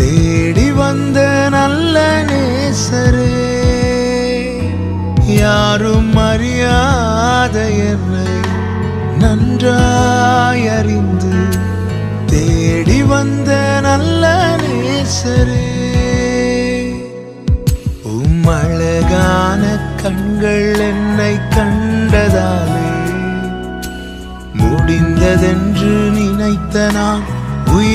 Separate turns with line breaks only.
தேடி வந்த நல்ல நேசரே யாரும் அறியாத என்னை நன்றாயறிந்து தேடி வந்த நல்ல நேசரே. உம்மழகான கண்கள் என்னை கண்டதாலே முடிந்ததென்று நினைத்த நான் உயிர்